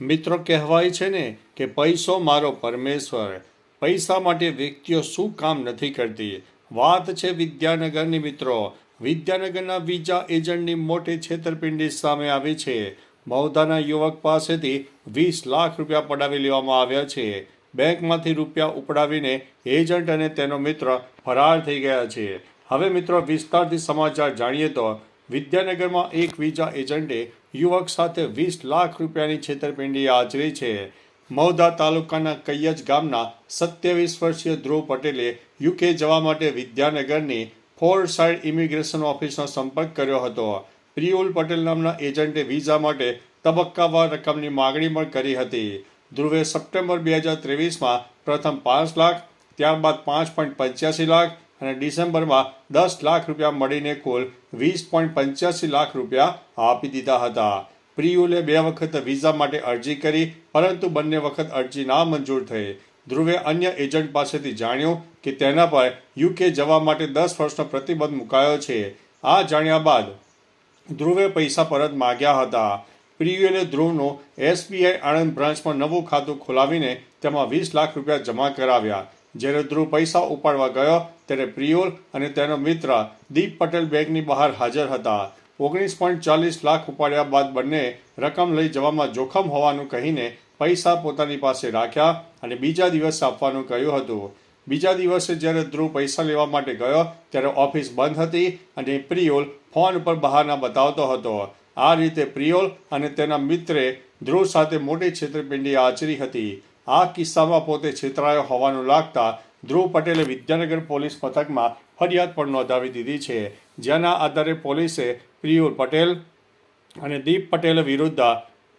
મિત્રો કહેવાય છે ને કે પૈસો મારો પરમેશ્વર. પૈસા માટે વ્યક્તિઓ શું કામ નથી કરતી? વાત છે વિદ્યાનગરની મિત્રો. વિદ્યાનગરના વિઝા એજન્ટની મોટી છેતરપિંડી સામે આવી છે. મૌદાના યુવક પાસેથી વીસ લાખ રૂપિયા પડાવી લેવામાં આવ્યા છે. બેંકમાંથી રૂપિયા ઉપડાવીને એજન્ટ અને તેનો મિત્ર ફરાર થઈ ગયા છે. હવે મિત્રો વિસ્તારથી સમાચાર જાણીએ તો વિદ્યાનગરમાં એક વીજા એજન્ટે યુવક સાથે વીસ લાખ રૂપિયાની છેતરપિંડી આચરી છે. મૌદા તાલુકાના કૈયજ ગામના સત્યાવીસ વર્ષીય ધ્રુવ પટેલે યુકે જવા માટે વિદ્યાનગરની ફોર સાઇડ ઇમિગ્રેશન ઓફિસનો સંપર્ક કર્યો હતો. પ્રિયુલ પટેલ નામના એજન્ટે વિઝા માટે તબક્કાવાર રકમની માગણી પણ કરી હતી. ધ્રુવે સપ્ટેમ્બર બે હજાર ત્રેવીસમાં પ્રથમ પાંચ લાખ, ત્યારબાદ પાંચ પોઈન્ટ પંચ્યાસી લાખ અને ડિસેમ્બરમાં દસ લાખ રૂપિયા મળીને કુલ વીસ પોઈન્ટ પંચ્યાસી લાખ રૂપિયા આપી દીધા હતા. પ્રિયુલે બે વખત વિઝા માટે અરજી કરી, પરંતુ બંને વખત અરજી ના મંજૂર થઈ. ધ્રુવે અન્ય એજન્ટ પાસેથી જાણ્યું કે તેના પર યુકે જવા માટે દસ વર્ષનો પ્રતિબંધ મુકાયો છે. આ જાણ્યા બાદ ધ્રુવે પૈસા પરત માગ્યા હતા. પ્રિયુએલે ધ્રુવનું એસબીઆઈ આણંદ બ્રાન્ચમાં નવું ખાતું ખોલાવીને તેમાં વીસ લાખ રૂપિયા જમા કરાવ્યા. જ્યારે ધ્રુવ પૈસા ઉપાડવા ગયો, ત્યારે પ્રિયુલ અને તેનો મિત્ર દીપ પટેલ બેંકની બહાર હાજર હતા. ઓગણીસ પોઈન્ટ ચાલીસ લાખ ઉપાડ્યા બાદ બંને રકમ લઈ જવામાં જોખમ હોવાનું કહીને પૈસા પોતાની પાસે રાખ્યા અને બીજા દિવસે આપવાનું કહ્યું હતું. બીજા દિવસે જ્યારે ધ્રુવ પૈસા લેવા માટે ગયો, ત્યારે ઓફિસ બંધ હતી અને પ્રિયોલ ફોન પર બહારના બતાવતો હતો. આ રીતે પ્રિયોલ અને તેના મિત્રે ધ્રુવ સાથે મોટી છેતરપિંડી આચરી હતી. આ કિસ્સામાં પોતે છેતરાયો હોવાનું લાગતા ધ્રુવ પટેલે વિદ્યાનગર પોલીસ મથકમાં ફરિયાદ પણ નોંધાવી દીધી છે. જેના આધારે પોલીસે પ્રિયુલ પટેલ અને દીપ પટેલ વિરુદ્ધ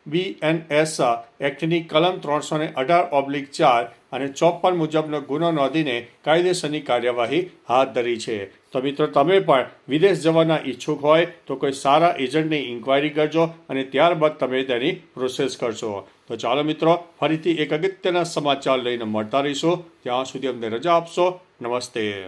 બીએનએસ એક્ટની કલમ ત્રણસો ને અઢાર ઓબ્લિક ચાર અને ચોપન મુજબનો ગુનો નોંધીને કાયદેસરની કાર્યવાહી હાથ ધરી છે. તો મિત્રો, તમે પણ વિદેશ જવાના ઈચ્છુક હોય તો કોઈ સારા એજન્ટની ઇન્ક્વાયરી કરજો અને ત્યારબાદ તમે તેની પ્રોસેસ કરશો. તો ચાલો મિત્રો, ફરીથી એક અગત્યના સમાચાર લઈને મળતા રહીશું. ત્યાં સુધી અમને રજા આપશો. નમસ્તે.